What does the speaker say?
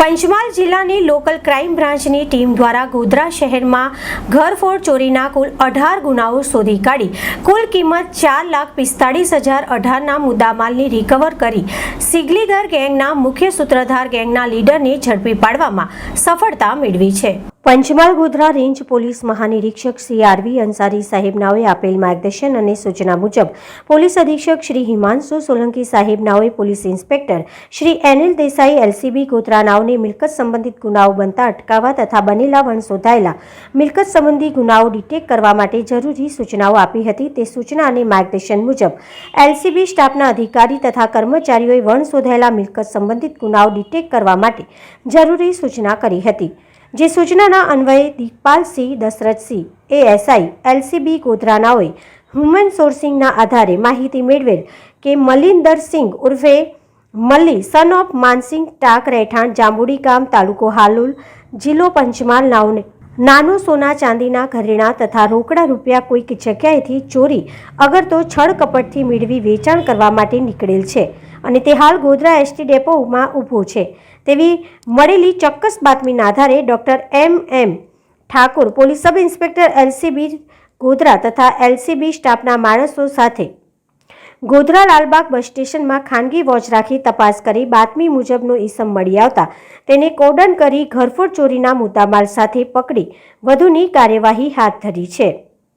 પંચમહાલ જિલ્લાની local crime બ્રાન્ચની team દ્વારા ગોધરા શહેરમાં ઘરફોડ ચોરીના કુલ અઢાર ગુનાઓ શોધી કાઢી. કુલ કિંમત ચાર લાખ પિસ્તાળીસ હજાર અઢારના મુદ્દામાલની રિકવર કરી. સિગલીગર ગેંગના મુખ્ય સૂત્રધાર ગેંગના લીડરને ઝડપી પાડવામાં સફળતા મેળવી છે. પંચમહાલ ગોધરા રેન્જ પોલીસ મહાનિરીક્ષક શ્રી આરવી અંસારી સાહેબનાઓએ આપેલ માર્ગદર્શન અને સૂચના મુજબ પોલીસ અધિક્ષક Shri Himanshu Solanki સાહેબનાઓએ police inspector Shri N L Desai LCB ગોધરાનાઓને મિલકત સંબંધિત ગુનાઓ બનતા અટકાવવા તથા બનેલા વણ શોધાયેલા મિલકત સંબંધી ગુનાઓ ડિટેક્ટ કરવા માટે જરૂરી સૂચનાઓ આપી હતી. તે સૂચના અને માર્ગદર્શન મુજબ એલસીબી સ્ટાફના અધિકારી તથા કર્મચારીઓએ વણ શોધાયેલા મિલકત સંબંધિત ગુનાઓ ડિટેક્ટ કરવા માટે જરૂરી સૂચના કરી હતી. જે સૂચનાના અન્વયે દીપાલસિંહ દશરથસિંહ, એએસઆઈ, એલસીબી ગોધરાનાઓએ હ્યુમન સોર્સિંગના આધારે માહિતી મેળવેલ કે મલિંદરસિંહ ઉર્ફે મલ્લી સન ઓફ માનસિંહ ટાક રહેઠાણ જાંબુડી ગામ તાલુકો હાલુલ જિલ્લો પંચમહાલ નાઓને નાનો સોના ચાંદીના ઘરેણાં તથા રોકડા રૂપિયા કોઈક જગ્યાએથી ચોરી, અગર તો છળ કપટથી મેળવી વેચાણ કરવા માટે નીકળેલ છે. અને તે હાલ ગોધરા એસટી ડેપોમાં ઊભો છે. તેવી મળેલી ચોક્કસ બાતમીના આધારે doctor M M Thakor, police sub inspector LCB Godhra તથા એલસીબી સ્ટાફના માણસો સાથે ગોધરા લાલબાગ બસ સ્ટેશનમાં ખાનગી વોચ રાખી તપાસ કરી બાતમી મુજબનો ઈસમ મળી આવતા તેને કોડન કરી ઘરફોડ ચોરીના મુદ્દામાલ સાથે પકડી વધુની કાર્યવાહી હાથ ધરી છે.